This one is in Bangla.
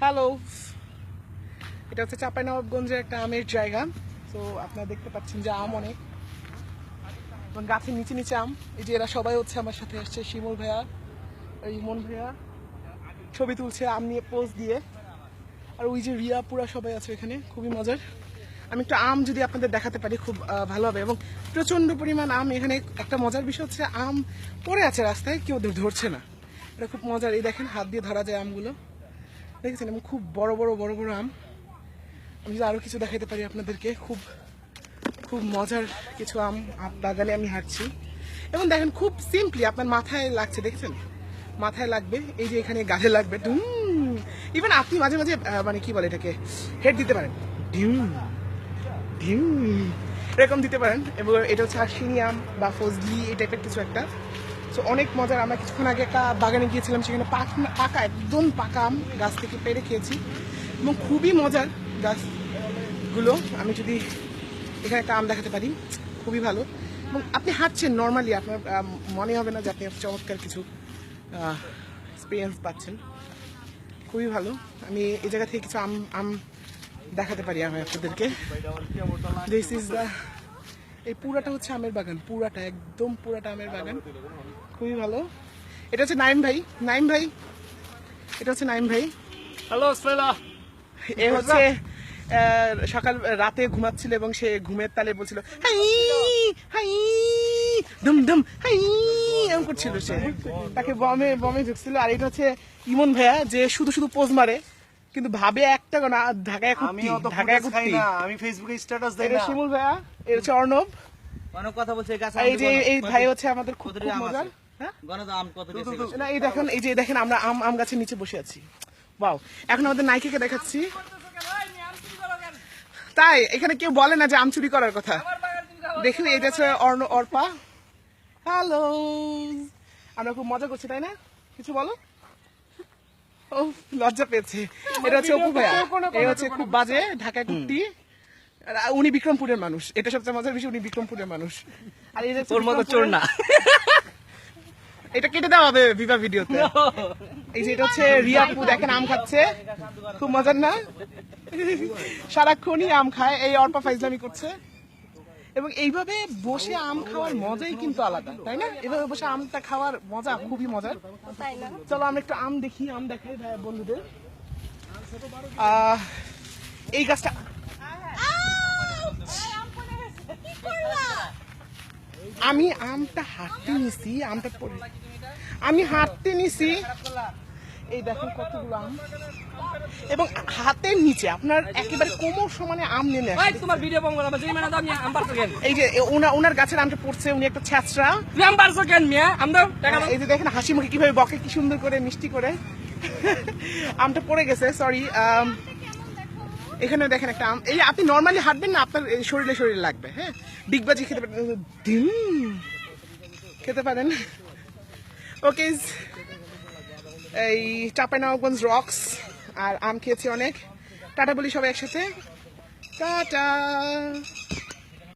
হ্যালো। এটা হচ্ছে চাঁপাইনবাবগঞ্জের একটা আমের জায়গা। তো আপনারা দেখতে পাচ্ছেন যে আম অনেক। এবং গাছের নিচে নিচে আম। এই যে এরা সবাই হচ্ছে আমার সাথে আসছে, শিমুল ভাইয়া ইমন ভাইয়া। ছবি তুলছে আম নিয়ে পোজ দিয়ে। আর ওই যে রিয়া, পুরা সবাই আছে এখানে, খুবই মজার। আমি একটু আম যদি আপনাদের দেখাতে পারি, খুব ভালো হবে। এবং প্রচণ্ড পরিমাণ আম এখানে। একটা মজার বিষয় হচ্ছে আম পড়ে আছে রাস্তায়, কেউ ধরছে না। এটা খুব মজার। এই দেখেন, হাত দিয়ে ধরা যায় আমগুলো। দেখেছেন এবং খুব বড় বড় বড় বড় আম। আমি যদি আরও কিছু দেখাতে পারি আপনাদেরকে, খুব খুব মজার কিছু আম বাগানে আমি হাঁটছি। এবং দেখেন, খুব সিম্পলি আপনার মাথায় লাগছে, দেখছেন? মাথায় লাগবে, এই যে এখানে গালে লাগবে ইভেন আপনি মাঝে মাঝে মানে কি বলে এটাকে হেড দিতে পারেন। ডিম ডিম। এরকম দিতে পারেন। এবং এটা হচ্ছে আশিনি আম বা ফজলি এই টাইপের কিছু একটা। তো অনেক মজার। আমরা কিছুক্ষণ আগে একটা বাগানে গিয়েছিলাম, সেখানে পাক- পাকা, একদম পাকা আম গাছ থেকে পেরে খেয়েছি। এবং খুবই মজার গাছগুলো। আমি যদি এখানে একটা আম দেখাতে পারি, খুবই ভালো। এবং আপনি হাঁটছেন নর্মালি আপনার মনে হবে না যে আপনি চমৎকার কিছু এক্সপিরিয়েন্স পাচ্ছেন। খুবই ভালো। আমি এই জায়গা থেকে কিছু আম আম দেখাতে পারি আমি আপনাদেরকে। দিস ইজ দ্য এই পুরাটা হচ্ছে আমের বাগান পুরাটা একদম পুরাটা আমের বাগান। খুবই ভালো। এটা হচ্ছে নাইম ভাই নাইম ভাই। এটা হচ্ছে নাইম ভাই। হ্যালো এ হচ্ছে সকাল রাতে ঘুমাচ্ছিল এবং সে ঘুমের তালে বলছিল হাই হাই দুম দুম হাই এরকম করছিল সে। তাকে বমে বমে ঢুকছিল। আর এটা হচ্ছে ইমন ভাইয়া যে শুধু শুধু পোজ মারে। কিন্তু ভাবে একটা না ঢাকায় আমি কুত্তি ঢাকায় কুত্তি না আমি ফেসবুকে স্ট্যাটাস দেই এটা না। শিমুল ভাইয়া এটা হচ্ছে অর্ণব। অনেক কথা বলছে গাছ এই যে এই ভাই হচ্ছে আমাদের খুব খুব মজার। হ্যাঁ? না এই দেখেন এই যে দেখেন আমরা আম আম গাছের নিচে বসে আছি। বাও এখন আমাদের নাইকেকে দেখাচ্ছি। তাই এখানে কেউ বলে না যে আম চুরি করার কথা। দেখুন এটা হচ্ছে অর্ণ অর্পা। হ্যালো আমরা খুব মজা করছি তাই না? কিছু বলো? ও লজ্জা পেয়েছে। এটা হচ্ছে অপু ভাইয়া। এই হচ্ছে খুব বাজে ঢাকায় কুর্তি উনি বিক্রমপুরের মানুষ। এটা সবচেয়ে মজার বিষয় উনি বিক্রমপুরের মানুষ। আর এই যে তোর মতো চোর না। এটা কেটে দেওয়া হবে বিবা ভিডিওতে। এই যে এটা হচ্ছে রিয়াপু দেখেন আম খাচ্ছে। খুব মজার না? সারাক্ষণই আম খায়। এই অর্পা ফাইজলামি করছে। এবং এইভাবে বসে আম খাওয়ার মজাই কিন্তু আলাদা, তাই না? এভাবে বসে আমটা খাওয়ার মজা খুবই মজার। চলো আমরা একটু আম দেখি, আম দেখাই বন্ধুদের। এই গাছটা আমি আমটা হাঁটতে নিছি, আমটা আমি হাঁটতে নিছি। এই দেখেন কতগুলো আম। এবং হাতের নিচে আপনার একেবারে কোমর সমানে আম নেমে আসে তোমার ভিডিও করলাম যেই মানে দাও আম পারছ কেন? এই যে এ- ওনার গাছের আমটা পড়ছে উনি একটা ছ্যাঁচড়া। তুমি আম পারছ কেন মিয়া? আম দাও টাকা দাও। এই যে দেখেন হাসি মুখে কীভাবে বকে কি সুন্দর করে মিষ্টি করে। আমটা পড়ে গেছে সরি এখানে দেখেন একটা আম। এই আপনি নর্মালি হাঁটবেন না আপনার শরীরে শরীরে লাগবে হ্যাঁ? ডিগবাজি খেতে পারেন। খেতে পারেন। ওকে এই চাপাইনবাবগঞ্জ রক্স আর আম খেয়েছি অনেক। টাটা বলি সবাই একসাথে। টাটা!